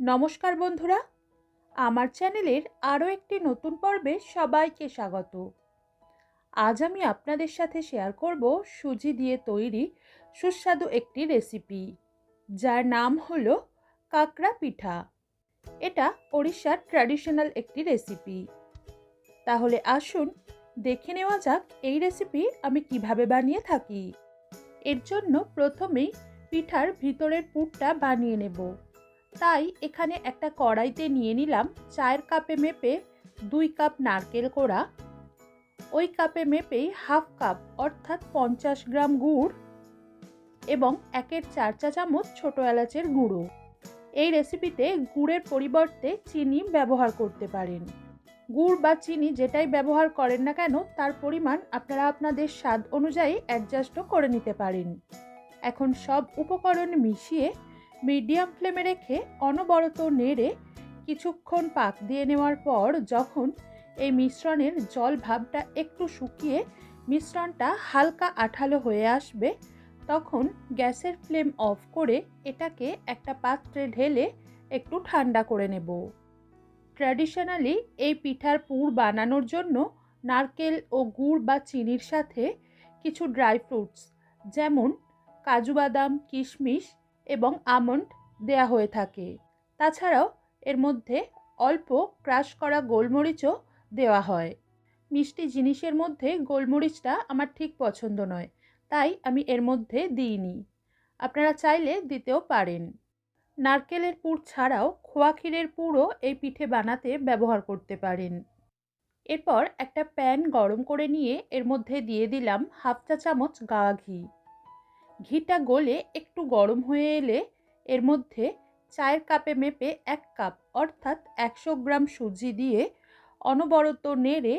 নমস্কার বন্ধুরা। আমার চ্যানেলের আরও একটি নতুন পর্বে সবাইকে স্বাগত। আজ আমি আপনাদের সাথে শেয়ার করব সুজি দিয়ে তৈরি সুস্বাদু একটি রেসিপি, যার নাম হলো কাঁকড়া পিঠা। এটা ওড়িশার ট্র্যাডিশনাল একটি রেসিপি। তাহলে আসুন দেখে নেওয়া যাক এই রেসিপি আমি কীভাবে বানিয়ে থাকি। এর জন্য প্রথমেই পিঠার ভিতরের পুরটা বানিয়ে নেব। তাই এখানে একটা কড়াইতে নিয়ে নিলাম চায়ের কাপে মেপে দুই কাপ নারকেল কোড়া। ওই কাপে মেপেই হাফ কাপ অর্থাৎ পঞ্চাশ গ্রাম গুড় এবং একের চার চা চামচ ছোটো এলাচের গুঁড়ো। এই রেসিপিতে গুড়ের পরিবর্তে চিনি ব্যবহার করতে পারেন। গুড় বা চিনি যেটাই ব্যবহার করেন না কেন তার পরিমাণ আপনারা আপনাদের স্বাদ অনুযায়ী অ্যাডজাস্টও করে নিতে পারেন। এখন সব উপকরণ মিশিয়ে মিডিয়াম ফ্লেমে রেখে অনবরত নেড়ে কিছুক্ষণ পাক দিয়ে নেওয়ার পর যখন এই মিশ্রণের জল ভাবটা একটু শুকিয়ে মিশ্রণটা হালকা আঠালো হয়ে আসবে, তখন গ্যাসের ফ্লেম অফ করে এটাকে একটা পাত্রে ঢেলে একটু ঠান্ডা করে নেব। ট্র্যাডিশনালি এই পিঠার পুর বানানোর জন্য নারকেল ও গুড় বা চিনির সাথে কিছু ড্রাই ফ্রুটস, যেমন কাজু বাদাম, কিশমিশ এবং আমন্ড দেয়া হয়ে থাকে। তাছাড়াও এর মধ্যে অল্প ক্রাশ করা গোলমরিচও দেওয়া হয়। মিষ্টি জিনিসের মধ্যে গোলমরিচটা আমার ঠিক পছন্দ নয়, তাই আমি এর মধ্যে দিইনি। আপনারা চাইলে দিতেও পারেন। নারকেলের পুর ছাড়াও খোয়া ক্ষীরের পুরও এই পিঠে বানাতে ব্যবহার করতে পারেন। এরপর একটা প্যান গরম করে নিয়ে এর মধ্যে দিয়ে দিলাম হাফ চা চামচ গাওয়া ঘি। ঘিটা গলে একটু গরম হয়ে এলে এর মধ্যে চায়ের কাপে মেপে এক কাপ, অর্থাৎ একশো গ্রাম সুজি দিয়ে অনবরত নেড়ে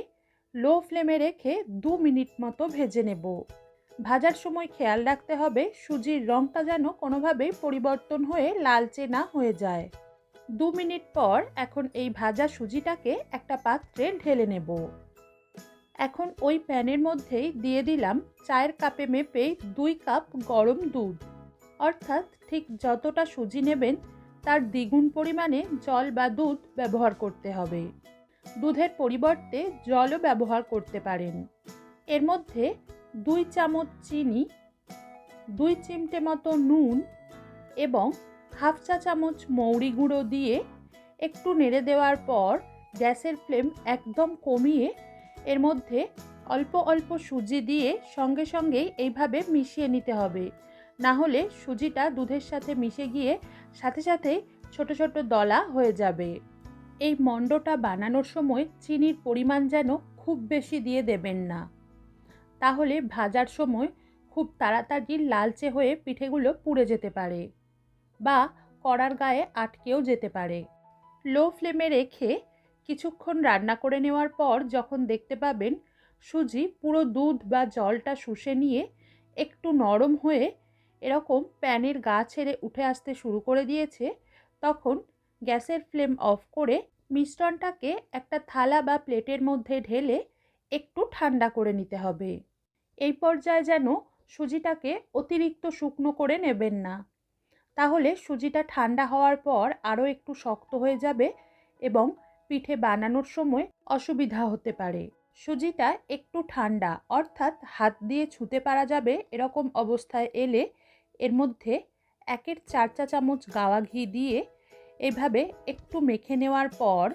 লো ফ্লেমে রেখে দু মিনিট মতো ভেজে নেব। ভাজার সময় খেয়াল রাখতে হবে, সুজির রঙটা যেন কোনোভাবেই পরিবর্তন হয়ে লালচে না হয়ে যায়। দু মিনিট পর এখন এই ভাজা সুজিটাকে একটা পাত্রে ঢেলে নেব। এখন ওই প্যানের মধ্যেই দিয়ে দিলাম চায়ের কাপে মেপে দুই কাপ গরম দুধ। অর্থাৎ ঠিক যতটা সুজি নেবেন, তার দ্বিগুণ পরিমাণে জল বা দুধ ব্যবহার করতে হবে। দুধের পরিবর্তে জলও ব্যবহার করতে পারেন। এর মধ্যে দুই চামচ চিনি, দুই চিমটে মতো নুন এবং হাফ চা চামচ মৌরি গুঁড়ো দিয়ে একটু নেড়ে দেওয়ার পর গ্যাসের ফ্লেম একদম কমিয়ে এর মধ্যে অল্প অল্প সুজি দিয়ে সঙ্গে সঙ্গেই এইভাবে মিশিয়ে নিতে হবে। না হলে সুজিটা দুধের সাথে মিশে গিয়ে সাথে সাথেই ছোট ছোট দলা হয়ে যাবে। এই মণ্ডটা বানানোর সময় চিনির পরিমাণ যেন খুব বেশি দিয়ে দেবেন না। তাহলে ভাজার সময় খুব তাড়াতাড়ি লালচে হয়ে পিঠেগুলো পুড়ে যেতে পারে বা কড়ার গায়ে আটকেও যেতে পারে। লো ফ্লেমে রেখে কিছুক্ষণ রান্না করে নেওয়ার পর যখন দেখতে পাবেন সুজি পুরো দুধ বা জলটা শুষে নিয়ে একটু নরম হয়ে এরকম প্যানের গা ছেড়ে উঠে আসতে শুরু করে দিয়েছে, তখন গ্যাসের ফ্লেম অফ করে মিশ্রণটাকে একটা থালা বা প্লেটের মধ্যে ঢেলে একটু ঠান্ডা করে নিতে হবে। এই পর্যায়ে যেন সুজিটাকে অতিরিক্ত শুকনো করে নেবেন না। তাহলে সুজিটা ঠান্ডা হওয়ার পর আরও একটু শক্ত হয়ে যাবে এবং পিঠে বানানোর সময় অসুবিধা হতে পারে। সুজিটা একটু ঠান্ডা, অর্থাৎ হাত দিয়ে ছুতে পারা যাবে এরকম অবস্থায় এলে এর মধ্যে একের চার চা চামচ গাওয়া ঘি দিয়ে এভাবে একটু মেখে নেওয়ার পর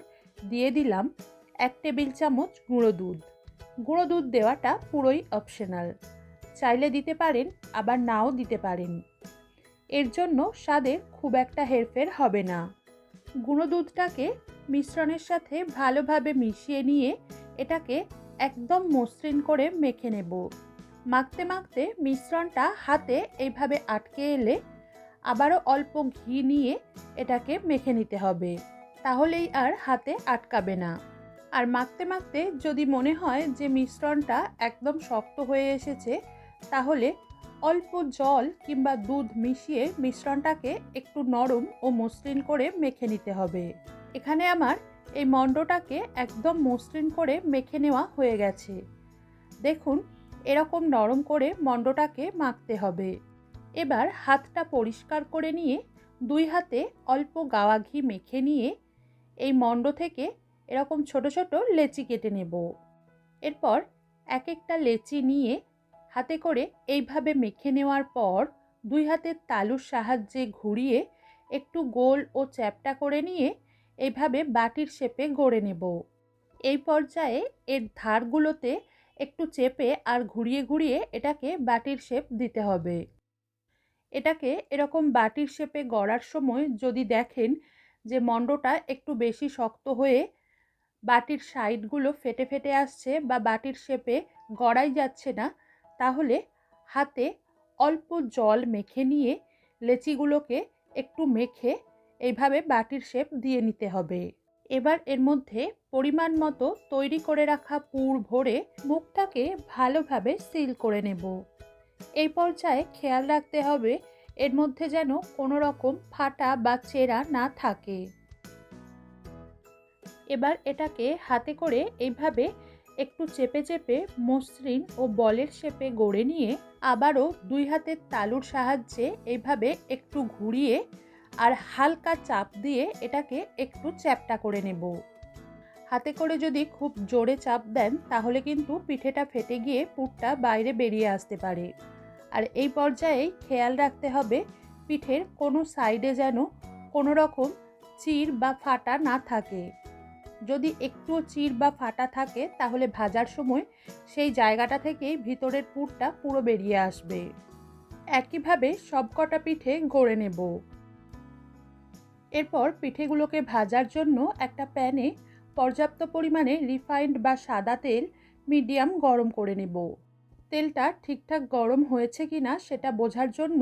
দিয়ে দিলাম এক টেবিল চামচ গুঁড়ো দুধ। গুঁড়ো দুধ দেওয়াটা পুরোই অপশনাল চাইলে দিতে পারেন, আবার নাও দিতে পারেন। এর জন্য স্বাদের খুব একটা হেরফের হবে না। গুঁড়ো দুধটাকে মিশ্রণের সাথে ভালোভাবে মিশিয়ে নিয়ে এটাকে একদম মসৃণ করে মেখে নেব। মাখতে মাখতে মিশ্রণটা হাতে এইভাবে আটকে এলে আবারও অল্প ঘি নিয়ে এটাকে মেখে নিতে হবে। তাহলেই আর হাতে আটকাবে না। আর মাখতে মাখতে যদি মনে হয় যে মিশ্রণটা একদম শক্ত হয়ে এসেছে, তাহলে অল্প জল কিংবা দুধ মিশিয়ে মিশ্রণটাকে একটু নরম ও মসৃণ করে মেখে নিতে হবে। এখানে আমার এই মণ্ডটাকে একদম মসৃণ করে মেখে নেওয়া হয়ে গেছে। দেখুন, এরকম নরম করে মণ্ডটাকে মাখতে হবে। এবার হাতটা পরিষ্কার করে নিয়ে দুই হাতে অল্প গাওয়া ঘি মেখে নিয়ে এই মণ্ড থেকে এরকম ছোট ছোট লেচি কেটে নেব। এরপর এক একটা লেচি নিয়ে হাতে করে এইভাবে মেখে নেওয়ার পর দুই হাতের তালুর সাহায্যে ঘুরিয়ে একটু গোল ও চ্যাপটা করে নিয়ে এইভাবে বাটির শেপে গড়ে নেব। এই পর্যায়ে এর ধারগুলোতে একটু চেপে আর ঘুরিয়ে ঘুরিয়ে এটাকে বাটির শেপ দিতে হবে। এটাকে এরকম বাটির শেপে গড়ার সময় যদি দেখেন যে মণ্ডটা একটু বেশি শক্ত হয়ে বাটির সাইডগুলো ফেটে ফেটে আসছে বা বাটির শেপে গড়াই যাচ্ছে না তাহলে হাতে অল্প জল মেখে নিয়ে লেচিগুলোকে একটু মেখে এইভাবে বাটির শেপ দিয়ে নিতে হবে। এবার এর মধ্যে পরিমাণ মতো তৈরি করে রাখা পুর ভরে মুখটাকে ভালোভাবে সিল করে নেব। এই পর্যায়ে খেয়াল রাখতে হবে এর মধ্যে যেন কোনো রকম ফাটা বা চেরা না থাকে। এবার এটাকে হাতে করে এইভাবে একটু চেপে চেপে মসৃণ ও বলের শেপে গড়ে নিয়ে আবারও দুই হাতের তালুর সাহায্যে এইভাবে একটু ঘুরিয়ে আর হালকা চাপ দিয়ে এটাকে একটু চ্যাপটা করে নেব। হাতে করে যদি খুব জোরে চাপ দেন, তাহলে কিন্তু পিঠেটা ফেটে গিয়ে পুরটা বাইরে বেরিয়ে আসতে পারে। আর এই পর্যায়েই খেয়াল রাখতে হবে, পিঠের কোনো সাইডে যেন কোনো রকম চির বা ফাটা না থাকে। যদি একটুও চির বা ফাটা থাকে, তাহলে ভাজার সময় সেই জায়গাটা থেকেই ভিতরের পুরটা পুরো বেরিয়ে আসবে। একইভাবে সবকটা পিঠে গড়ে নেব। এরপর পিঠেগুলোকে ভাজার জন্য একটা প্যানে পর্যাপ্ত পরিমাণে রিফাইন্ড বা সাদা তেল মিডিয়াম গরম করে নেব। তেলটা ঠিকঠাক গরম হয়েছে কি না সেটা বোঝার জন্য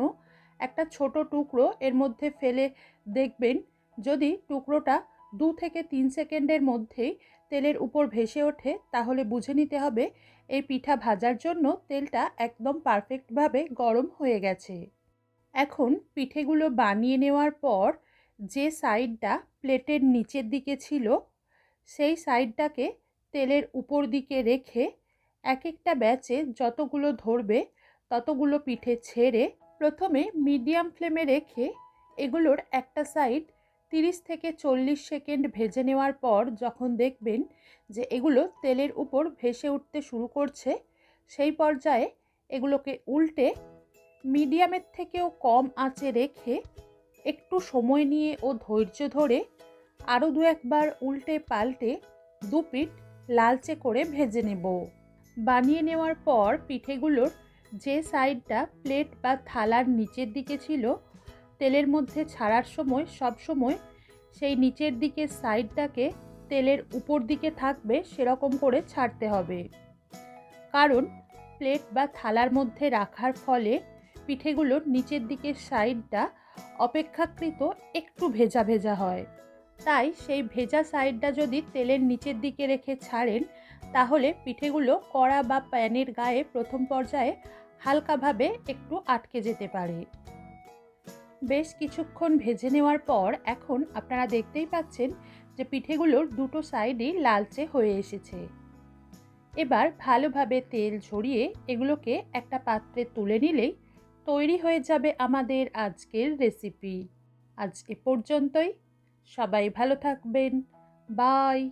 একটা ছোট টুকরো এর মধ্যে ফেলে দেখবেন। যদি টুকরোটা দু থেকে তিন সেকেন্ডের মধ্যেই তেলের উপর ভেসে ওঠে, তাহলে বুঝে নিতে হবে এই পিঠা ভাজার জন্য তেলটা একদম পারফেক্টভাবে গরম হয়ে গেছে। এখন পিঠেগুলো বানিয়ে নেওয়ার পর যে সাইডটা প্লেটের নিচের দিকে ছিল, সেই সাইডটাকে তেলের উপর দিকে রেখে এক একটা ব্যাচে যতগুলো ধরবে, ততগুলো পিঠে ছেড়ে প্রথমে মিডিয়াম ফ্লেমে রেখে এগুলোর একটা সাইড তিরিশ থেকে চল্লিশ সেকেন্ড ভেজে নেওয়ার পর যখন দেখবেন যে এগুলো তেলের উপর ভেসে উঠতে শুরু করছে, সেই পর্যায়ে এগুলোকে উল্টে মিডিয়ামের থেকেও কম আঁচে রেখে একটু সময় নিয়ে ও ধৈর্য ধরে আরও দু একবার উল্টে পাল্টে দু পিঠ লালচে করে ভেজে নেব। বানিয়ে নেওয়ার পর পিঠেগুলোর যে সাইডটা প্লেট বা থালার নিচের দিকে ছিল তেলের মধ্যে ছাড়ার সময়, সব সময় সেই নিচের দিকের সাইডটাকে তেলের উপর দিকে থাকবে, সেরকম করে ছাড়তে হবে। কারণ প্লেট বা থালার মধ্যে রাখার ফলে পিঠেগুলোর নিচের দিকের সাইডটা অপেক্ষাকৃত একটু ভেজা ভেজা হয়। তাই সেই ভেজা সাইডটা যদি তেলের নিচের দিকে রেখে ছাড়েন, তাহলে পিঠেগুলো কড়া বা প্যানের গায়ে প্রথম পর্যায়ে হালকাভাবে একটু আটকে যেতে পারে। বেশ কিছুক্ষণ ভেজে নেওয়ার পর এখন আপনারা দেখতেই পাচ্ছেন যে পিঠেগুলোর দুটো সাইডই লালচে হয়ে এসেছে। এবার ভালোভাবে তেল ঝরিয়ে এগুলোকে একটা পাত্রে তুলে নিলেই তৈরি হয়ে যাবে আমাদের আজকের রেসিপি। আজ এ পর্যন্তই। সবাই ভালো থাকবেন। বাই।